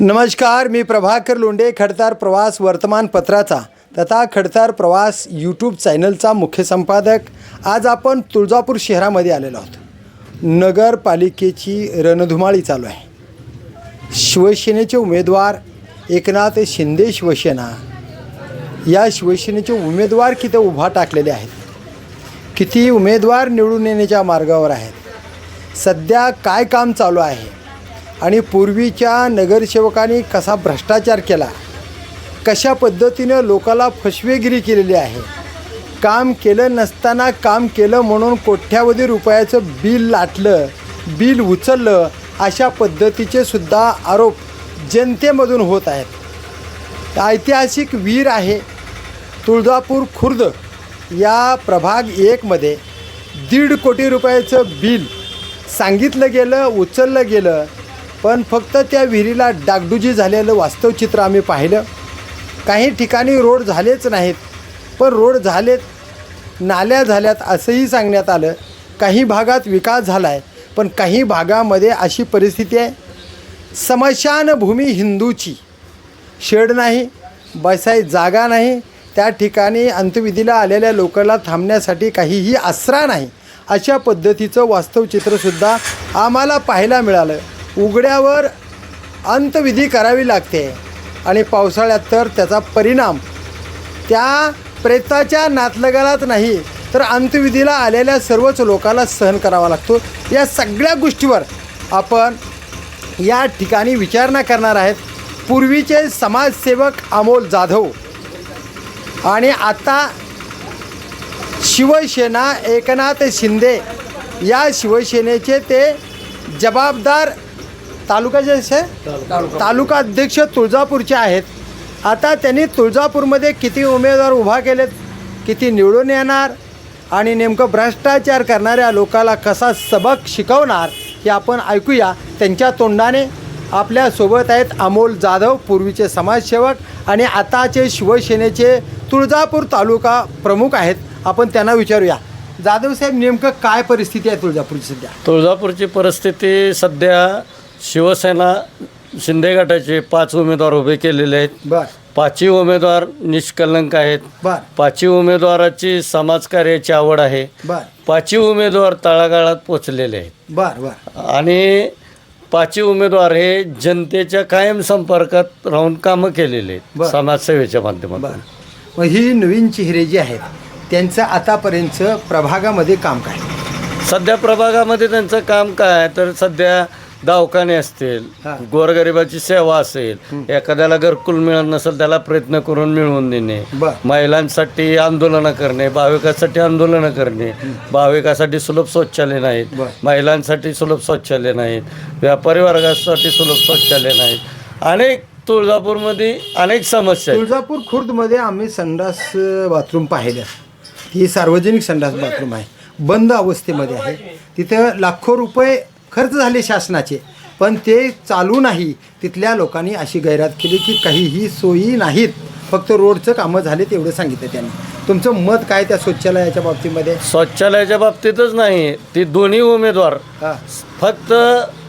नमस्कार मी प्रभाकर लोंडे खडतार प्रवास वर्तमानपत्राचा तथा खडतार प्रवास यूट्यूब चॅनलचा मुख्य संपादक. आज आपण तुळजापूर शहरामध्ये आलेलो आहोत. नगरपालिकेची रणधुमाळी चालू आहे. शिवसेनेचे उमेदवार एकनाथ शिंदे शिवसेना. या शिवसेनेचे उमेदवार किती उभा टाकलेले आहेत? किती उमेदवार निवडून येण्याच्या मार्गावर आहेत? सध्या काय काम चालू आहे? आणि पूर्वीच्या नगरसेवकांनी कसा भ्रष्टाचार केला कशा पद्धतीनं लोकाला फसवेगिरी केलेली आहे काम केलं नसताना काम केलं म्हणून कोट्यावधी रुपयाचं बिल लाटलं बिल उचललं अशा पद्धतीचे सुद्धा आरोप जनतेमधून होत आहेत. ऐतिहासिक वीर आहे तुळजापूर खुर्द. या प्रभाग एकमध्ये दीड कोटी रुपयाचं बिल सांगितलं गेलं उचललं गेलं पण फक्त त्या विहिरीला डागडुजी झालेलं वास्तव चित्र आम्ही पाहिलं. काही ठिकाणी रोड झालेच नाहीत पण रोड झालेत नाल्या झाल्यात असंही सांगण्यात आलं. काही भागात विकास झाला आहे पण काही भागामध्ये अशी परिस्थिती आहे. स्मशानभूमी हिंदूची. शेड नाही बसाय जागा नाही त्या ठिकाणी अंत्यविधीला आलेल्या लोकांना थांबण्यासाठी काहीही आसरा नाही अशा पद्धतीचं वास्तव चित्रसुद्धा आम्हाला पाहायला मिळालं. उघड्यावर अंतविधी करावी लागते आणि पावसाळ्यात तर त्याचा परिणाम त्या प्रेताच्या नातलगालाच नाही तर अंत्यविधीला आलेल्या सर्वच लोकांना सहन करावा लागतो. या सगळ्या गोष्टीवर आपण या ठिकाणी विचारणा करणार आहेत पूर्वीचे समाजसेवक अमोल जाधव. आणि आता शिवसेना एकनाथ शिंदे या शिवसेनेचे ते जबाबदार तालुकाचे असे तालुका. अध्यक्ष तुळजापूरचे आहेत. आता त्यांनी तुळजापूरमध्ये किती उमेदवार उभा केलेत किती निवडून येणार आणि नेमकं भ्रष्टाचार करणाऱ्या लोकाला कसा सबक शिकवणार हे आपण ऐकूया. त्यांच्या तोंडाने आपल्यासोबत आहेत अमोल जाधव पूर्वीचे समाजसेवक आणि आताचे शिवसेनेचे तुळजापूर तालुका प्रमुख आहेत. आपण त्यांना विचारूया. जाधव साहेब नेमकं काय परिस्थिती आहे तुळजापूरची सध्या? तुळजापूरची परिस्थिती सध्या शिवसेना शिंदे गटाचे पाच उमेदवार उभे केलेले आहेत. बर. पाचही उमेदवार निष्कलंक आहेत. बर. पाचही उमेदवाराची समाजकार्याची आवड आहे. बर. पाचही उमेदवार तळागाळात पोचलेले आहेत. बर बर. आणि पाचही उमेदवार हे जनतेच्या कायम संपर्कात राहून कामं केलेले बरं. आहेत समाजसेवेच्या माध्यमातून. मग ही नवीन चेहरे जे आहेत त्यांचं आतापर्यंतचं प्रभागामध्ये काम काय? सध्या प्रभागामध्ये त्यांचं काम काय आहे? तर सध्या दवाखाने असतील. गोरगरिबाची सेवा असेल एखाद्याला घरकुल मिळत नसेल त्याला प्रयत्न करून मिळवून देणे. महिलांसाठी आंदोलनं करणे भाविकासाठी आंदोलनं करणे. भाविकासाठी सुलभ शौचालय नाहीत. महिलांसाठी सुलभ शौचालय नाहीत. व्यापारी वर्गासाठी सुलभ शौचालय नाहीत. अनेक तुळजापूरमध्ये अनेक समस्या तुळजापूर खुर्दमध्ये आम्ही संडास बाथरूम पाहिलं ही सार्वजनिक संडास बाथरूम आहे. बंद अवस्थेमध्ये आहे. तिथं लाखो रुपये खर्च झाले शासनाचे. पण ते चालू नाही. तिथल्या लोकांनी अशी गैरात केली की काहीही सोयी नाहीत. फक्त रोडचं कामं झाले तेवढं सांगितलं त्यांनी. तुमचं मत काय त्या शौचालयाच्या बाबतीमध्ये? शौचालयाच्या बाबतीतच नाही. ती दोन्ही उमेदवार. हां. फक्त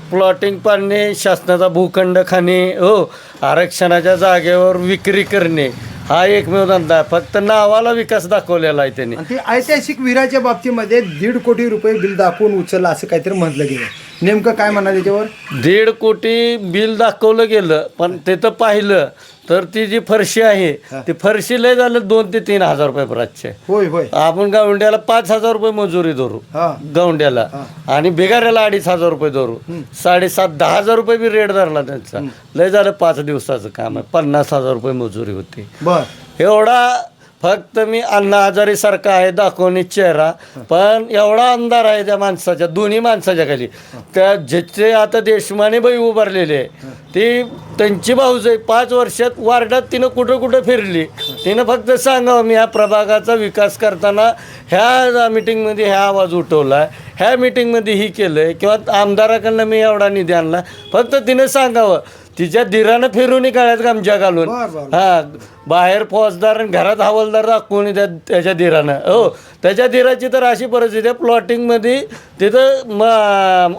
प्लॉटिंग पाडणे शासनाचा भूखंड खाणे हो आरक्षणाच्या जागेवर विक्री करणे हा एकमेव धंदा आहे. फक्त नावाला विकास दाखवलेला आहे त्यांनी. आणि ते ऐतिहासिक विराच्या बाबतीमध्ये दीड कोटी रुपये बिल दाखवून उचललं असं काहीतरी म्हटलं गेलं. नेमकं काय म्हणा त्याच्यावर? दीड कोटी बिल दाखवलं गेलं पण तिथं पाहिलं. तर ती जी फरशी आहे ती फरशी लय झालं दोन ते तीन हजार रुपये बराचचे होय होय. आपण गवंड्याला पाच हजार रुपये मजुरी धरू हा. गवंड्याला. आणि बिगाऱ्याला अडीच हजार रुपये धरू. साडेसात दहा हजार रुपये बी रेट धरला त्यांचा. लय झालं पाच दिवसाचं काम आहे. पन्नास हजार रुपये मजुरी होती. बर. एवढा फक्त मी अण्णा आजारी सारखा आहे दाखवणे चेहरा. पण एवढा अंधार आहे त्या माणसाच्या दोन्ही माणसाच्या खाली. त्या ज्याचे आता देशमाने बाई उभारलेले आहे ती त्यांची भाऊज आहे. पाच वर्षात वार्डात तिनं कुठं कुठं फिरली. तिनं फक्त सांगावं मी ह्या प्रभागाचा विकास करताना ह्या मिटिंगमध्ये ह्या आवाज उठवला ह्या मिटिंगमध्ये ही केलं आहे किंवा आमदाराकडनं मी एवढा निधी आणला. फक्त तिनं सांगावं तिच्या धीरानं फिरून काळ्यात गामच्या घालून? बर, बर. हा बाहेर फौजदार आणि घरात हवालदार दाखवून त्या त्याच्या धीरानं हो त्याच्या धीराची तर अशी परिस्थिती आहे प्लॉटिंगमध्ये तिथं म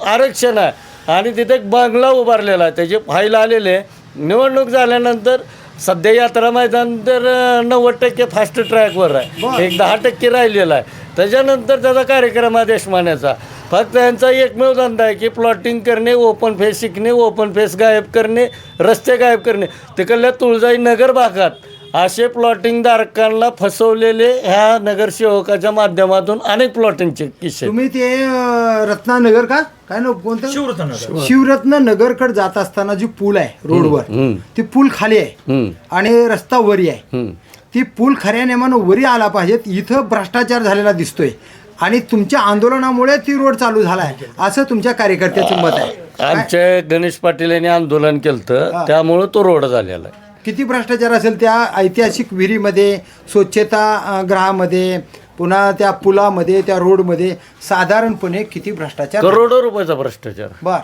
आरक्षण आहे आणि तिथे एक बंगला उभारलेला आहे. त्याचे फाईल आलेले निवडणूक झाल्यानंतर सध्या यात्रा मैदान तर नव्वद टक्के फास्ट ट्रॅकवर आहे. एक दहा टक्के राहिलेला आहे. त्याच्यानंतर त्याचा कार्यक्रम आहे देशमान्याचा. फक्त यांचा एकमेव धंदा आहे की प्लॉटिंग करणे ओपन फेस शिकणे ओपन फेस गायब करणे रस्ते गायब करणे. तिकडल्या तुळजाई नगर भागात असे प्लॉटिंग धारकांना फसवलेले ह्या नगरसेवकाच्या माध्यमातून अनेक प्लॉटिंगचे किस्से. तुम्ही ते रत्नानगर का? काय ना कोणतं? शिवरत्न नगरकडे जात असताना जी पूल आहे रोडवर. ती पूल खाली आहे आणि रस्ता वरी आहे. ती पूल खऱ्या नेमानं वरी आला पाहिजेत. इथं भ्रष्टाचार झालेला दिसतोय. आणि तुमच्या आंदोलनामुळे ती रोड चालू झाला आहे असं तुमच्या कार्यकर्त्याचं मत आहे. आमचे गणेश पाटील यांनी आंदोलन केलं त्यामुळं तो रोड झालेला आहे. किती भ्रष्टाचार असेल त्या ऐतिहासिक विहिरीमध्ये स्वच्छता अं, गृहामध्ये पुन्हा त्या पुलामध्ये त्या रोडमध्ये साधारणपणे किती भ्रष्टाचार? करोडो रुपयाचा भ्रष्टाचार. बर.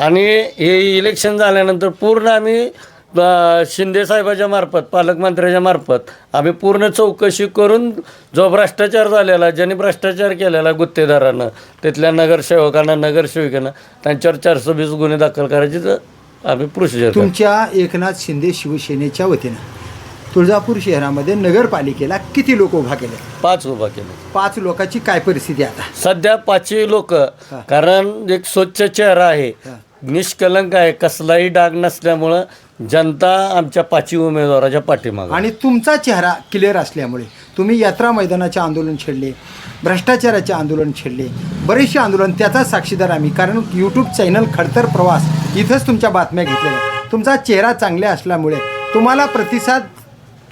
आणि हे इलेक्शन झाल्यानंतर पूर्ण आम्ही अ, शिंदे साहेबाच्या मार्फत पालकमंत्र्याच्या मार्फत आम्ही पूर्ण चौकशी करून जो भ्रष्टाचार झालेला ज्यांनी भ्रष्टाचार केलेला गुत्तेदारानं तिथल्या नगरसेवकांना नगरसेविकांना त्यांच्यावर चारशे वीस गुन्हे दाखल करायचे तर आम्ही प्रोसिजर तुमच्या एकनाथ शिंदे शिवसेनेच्या वतीनं तुळजापूर शहरामध्ये नगरपालिकेला किती लोक उभा केले? पाच उभा केले. पाच लोकांची काय परिस्थिती आता? सध्या पाचही लोक कारण एक स्वच्छ चेहरा आहे. निष्कलंक आहे. कसलाही डाग नसल्यामुळं जनता आमच्या पाचही उमेदवाराच्या पाठीमागं आणि तुमचा चेहरा क्लिअर असल्यामुळे तुम्ही यात्रा मैदानाचे आंदोलन छेडले भ्रष्टाचाराचे आंदोलन छेडले बरेचसे आंदोलन त्याचा साक्षीदार आम्ही. कारण यूट्यूब चॅनल खडतर प्रवास इथंच तुमच्या बातम्या घेतलेल्या. तुमचा चेहरा चांगले असल्यामुळे तुम्हाला प्रतिसाद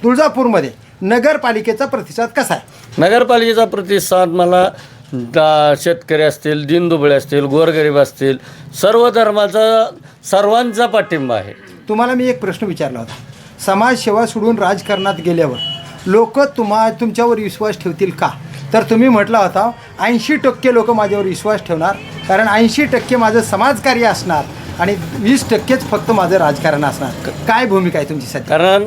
तुळजापूरमध्ये नगरपालिकेचा प्रतिसाद कसा आहे? नगरपालिकेचा प्रतिसाद मला दा शेतकरी असतील दिनदुबळे असतील गोरगरीब असतील सर्व धर्माचा सर्वांचा पाठिंबा आहे. तुम्हाला मी एक प्रश्न विचारला होता. समाजसेवा सोडून राजकारणात गेल्यावर लोक तुम्हा तुमच्यावर विश्वास ठेवतील का? तर तुम्ही म्हटला होता ऐंशी टक्के लोक माझ्यावर विश्वास ठेवणार कारण ऐंशी टक्के माझं समाजकार्य असणार आणि वीस टक्केच फक्त माझं राजकारण असणार. काय भूमिका आहे तुमची सध्या? कारण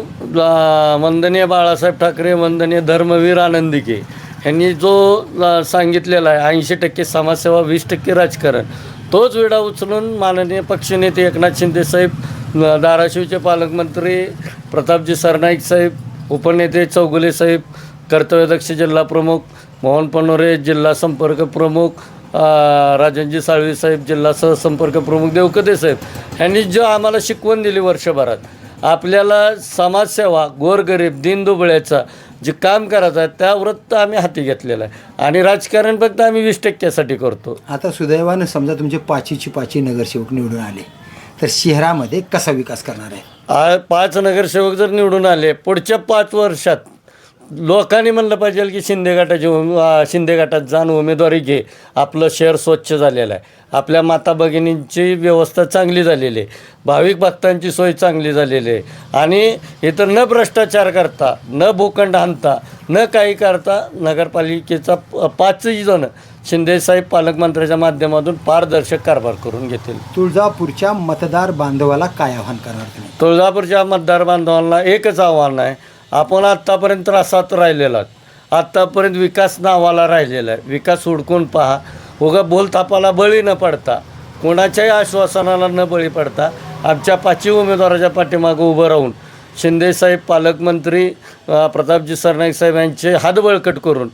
वंदनीय बाळासाहेब ठाकरे वंदनीय धर्मवीर आनंदिके यांनी जो सांगितलेला आहे ऐंशी टक्के समाजसेवा वीस टक्के राजकारण तोच विडा उचलून माननीय पक्षनेते एकनाथ शिंदे साहेब धाराशिवचे पालकमंत्री प्रतापजी सरनाईक साहेब उपनेते चौगुले साहेब कर्तव्यदक्ष जिल्हा प्रमुख मोहन पनोरे जिल्हा संपर्क प्रमुख राजनजी साळवी साहेब जिल्हा सहसंपर्क प्रमुख देवकते साहेब यांनी जो आम्हाला शिकवण दिली वर्षभरात आपल्याला समाजसेवा गोरगरीब दीनदुबळ्याचा जे काम करायचं आहे त्या वृत्त आम्ही हाती घेतलेलं आहे. आणि राजकारण फक्त आम्ही वीस टक्क्यासाठी करतो. आता सुदैवानं समजा तुमचे पाचीची पाची नगरसेवक निवडून आले. तर शहरामध्ये कसा विकास करणार आहे? आ पाच नगरसेवक जर निवडून आले पुढच्या पाच वर्षात लोकांनी म्हणलं पाहिजे की शिंदे गटाची शिंदे गटात जाण उमेदवारी घे. आपलं शहर स्वच्छ झालेलं आहे. आपल्या माता भगिनींची व्यवस्था चांगली झालेली आहे. भाविक भक्तांची सोय चांगली झालेली आहे. आणि इतर न भ्रष्टाचार करता न भूखंड आणता न काही करता नगरपालिकेचा पाचही जण शिंदेसाहेब पालकमंत्र्याच्या माध्यमातून पारदर्शक कारभार करून घेतील. तुळजापूरच्या मतदार बांधवाला काय आव्हान करणार तुळजापूरच्या मतदार बांधवांना एकच आव्हान आहे. आपण आत्तापर्यंत त्रासात राहिलेला आत्तापर्यंत विकास नावाला राहिलेला आहे. विकास हुडकून पहा. उगा बोलतापाला बळी न पडता कोणाच्याही आश्वासनाला न बळी पडता आमच्या पाचवी उमेदवाराच्या पाठीमागं उभं राहून शिंदेसाहेब पालकमंत्री प्रतापजी सरनाईक साहेब यांचे हात बळकट करून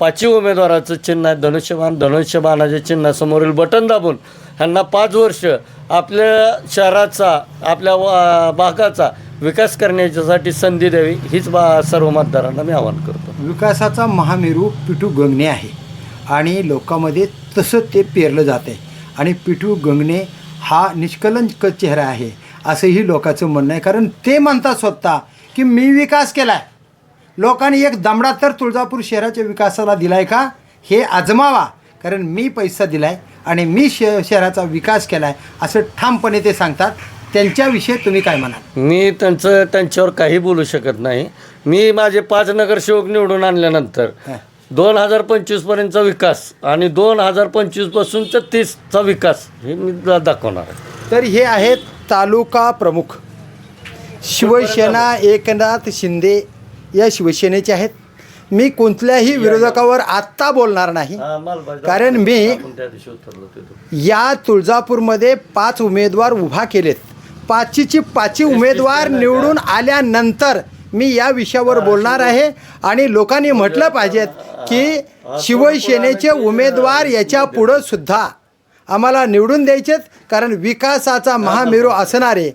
पाचवी उमेदवाराचं चिन्ह आहे धनुष्यबाण धनुष्यबाणाच्या चिन्हासमोरील बटन दाबून ह्यांना पाच वर्ष आपल्या शहराचा आपल्या वा- भागाचा विकास करण्याच्यासाठी संधी द्यावी हीच बा सर्व मतदारांना मी आवाहन करतो. विकासाचा महामेरू पिठू गंगणे आहे. आणि लोकांमध्ये तसं ते पेरलं जात आहे आणि पिठू गंगणे हा निष्कलंक चेहरा आहे असंही लोकांचं म्हणणं आहे. कारण ते म्हणतात स्वतः की मी विकास केला आहे लोकांनी एक दमडा तर तुळजापूर शहराच्या विकासाला दिलाय का? हे आजमावा. कारण मी पैसा दिलाय आणि मी श शहराचा विकास केला आहे असं ठामपणे ते सांगतात. त्यांच्याविषयी तुम्ही काय म्हणाल? मी त्यांचं त्यांच्यावर काही बोलू शकत नाही. मी माझे पाच नगरसेवक निवडून आणल्यानंतर. दोन हजार पंचवीसपर्यंतचा विकास आणि दोन हजार पंचवीसपासूनचा तीसचा विकास हे मी दा- दाखवणार आहे. तर हे आहेत तालुका प्रमुख. शिवसेना एकनाथ शिंदे या शिवसेनेचे आहेत. मी कोणत्याही विरोधकावर आत्ता बोलणार नाही. कारण मी त्या दिवशी उतरलो तिथून. या तुळजापूरमध्ये पाच उमेदवार उभा केलेत. पाचीची पाची उमेदवार निवडून आल्यानंतर मी या विषयावर बोलणार आहे. आणि लोकांनी म्हटलं पाहिजेत की शिवसेनेचे उमेदवार याच्या पुढं सुद्धा आम्हाला निवडून द्यायचेत कारण विकासाचा महामेरू असणारे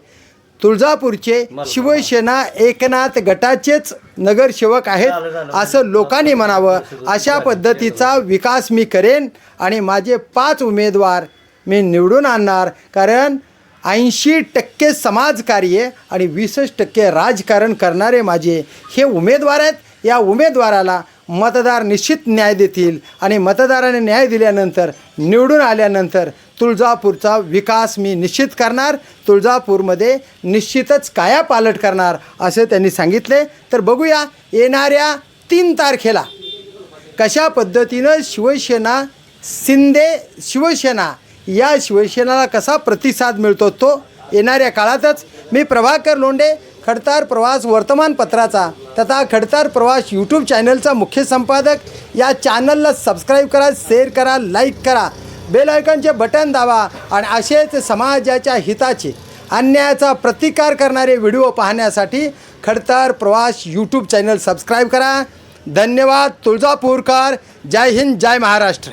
तुळजापूरचे शिवसेना एकनाथ गटाचेच नगरसेवक आहेत असं लोकांनी म्हणावं. अशा पद्धतीचा विकास मी करेन आणि माझे पाच उमेदवार मी निवडून आणणार कारण ऐंशी टक्के समाजकार्य आणि वीसच टक्के राजकारण करणारे माझे हे उमेदवार आहेत. या उमेदवाराला मतदार निश्चित न्याय देतील आणि मतदाराने न्याय दिल्यानंतर निवडून आल्यानंतर तुळजापूरचा विकास मी निश्चित करणार तुळजापूरमध्ये निश्चितच कायापालट करणार असे त्यांनी सांगितले. तर बघूया येणाऱ्या तीन तारखेला कशा पद्धतीनं शिवसेना शिंदे शिवसेना या शिवसेनाला कसा प्रतिसाद मिळतो तो येणाऱ्या काळातच. मी प्रभाकर लोंडे खडतार प्रवास वर्तमानपत्राचा तथा खडतार प्रवास यूट्यूब चॅनलचा मुख्य संपादक. या चॅनलला सबस्क्राईब करा शेअर करा लाईक करा. बेल आयकॉनचे बटन दाबा आणि असेच समाजाच्या हिताचे अन्यायाचा प्रतिकार करणारे व्हिडिओ पाहण्यासाठी खडतार प्रवास यूट्यूब चॅनल सबस्क्राईब करा. धन्यवाद तुळजापूरकर. जय हिंद जय महाराष्ट्र.